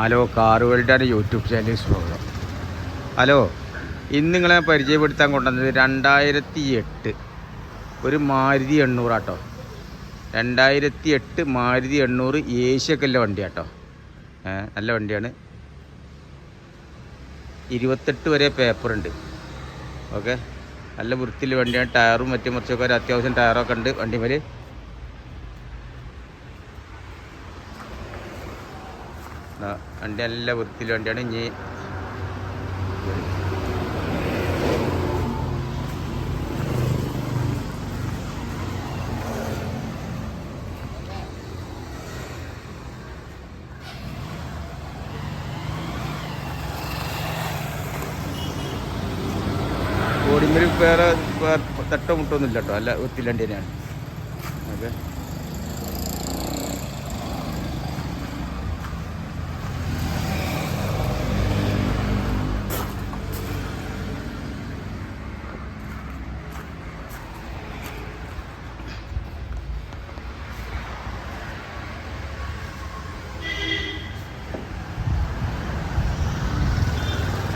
Hello കാറുകളുടെ YouTube channel സ്വാഗതം. Hello ഇന്ന് നിങ്ങളെ പരിചയപ്പെടുത്താൻ കൊണ്ടുവന്നത് രണ്ടായിരത്തി എട്ട് ഒരു മാരുതി എണ്ണൂറാട്ടോ രണ്ടായിരത്തി എട്ട് മാരുതി എണ്ണൂറ് ഏഷ്യക്കല്ല വണ്ടിയാട്ടോ. നല്ല വണ്ടിയാണ്. ഇരുപത്തെട്ട് വരെ പേപ്പറുണ്ട് ഓക്കെ? നല്ല വൃത്തിയിൽ വണ്ടിയാണ്. ടയറും മറ്റും മറിച്ചൊക്കെ ഒരു അത്യാവശ്യം ടയറൊക്കെ ഉണ്ട് വണ്ടിമേൽ വണ്ടി നല്ല വൃത്തിയിൽ വണ്ടിയാണ്. ഇനി ഓടിമേൽ വേറെ വേറെ തട്ടോ മുട്ടൊന്നും ഇല്ല കേട്ടോ. അല്ല വൃത്തിയിൽ വണ്ടി തന്നെയാണ് ഓക്കെ.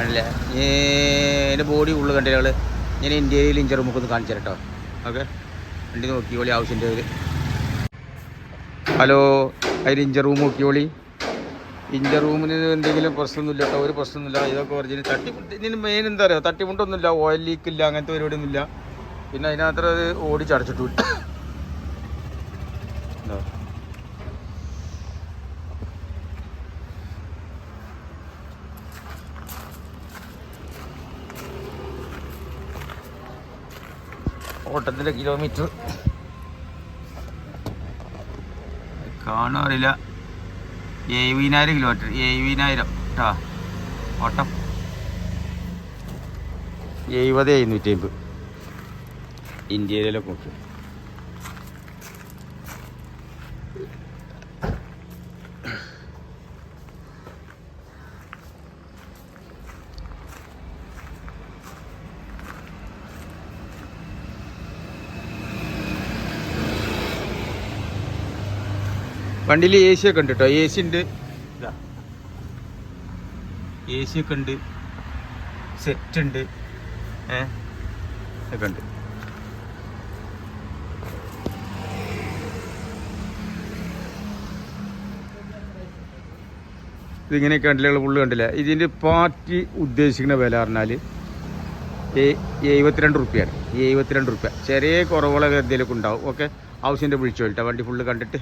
അല്ല? എന്റെ ബോഡി ഉള്ളു കണ്ടില്ല ഞാൻ ഇന്ത്യയിൽ ഇഞ്ചർ മുക്കൊന്ന് കാണിച്ചു തരട്ടോ. ഓക്കെ. വണ്ടി നോക്കിയോളി ആവശ്യന്റെ ഒരു. ഹലോ അതിൽ ഇഞ്ചർ റൂം നോക്കിയോളി ഇഞ്ചർ റൂമിന് എന്തെങ്കിലും പ്രശ്നമൊന്നുമില്ല കേട്ടോ ഒരു പ്രശ്നമൊന്നുമില്ല. ഇതൊക്കെ ഒറിജിനൽ തട്ടി ഇതിന് മെയിൻ എന്താ പറയുക തട്ടിമുട്ടൊന്നുമില്ല ഓയിൽ ലീക്ക് ഇല്ല. അങ്ങനത്തെ പരിപാടിയൊന്നുമില്ല. പിന്നെ അതിനകത്ത് അത് ഓടിച്ചടച്ചിട്ടില്ല എന്താ? ഓട്ടത്തിന്റെ കിലോമീറ്റർ കാണാറില്ല. എഴുപതിനായിരം കിലോമീറ്റർ എഴുപതിനായിരം കേട്ടോ ഓട്ടം. എഴുപത് എഴുന്നൂറ്റി അമ്പത്. ഇന്ത്യയിലെ നോക്കി വണ്ടിയിൽ എ സി ഒക്കെ ഉണ്ട് കേട്ടോ എ സി ഉണ്ട്. എ സി ഒക്കെ ഉണ്ട്. സെറ്റ് ഉണ്ട്. ഏ? ഒക്കെ ഉണ്ട്. ഇതിങ്ങനെയൊക്കെ കണ്ടില്ല? പുള്ളി കണ്ടില്ല? ഇതിന്റെ പാർട്ടി ഉദ്ദേശിക്കുന്ന വില പറഞ്ഞാൽ എഴുപത്തിരണ്ട് റുപ്യാണ്. എഴുപത്തിരണ്ട് റുപ്യ. ചെറിയ കുറവുകളൊക്കെ എന്തെങ്കിലുമൊക്കെ ഉണ്ടാവും. ഓക്കെ? ഹൗസിന്റെ വിളിച്ചു കേട്ടോ വണ്ടി ഫുള്ള് കണ്ടിട്ട്.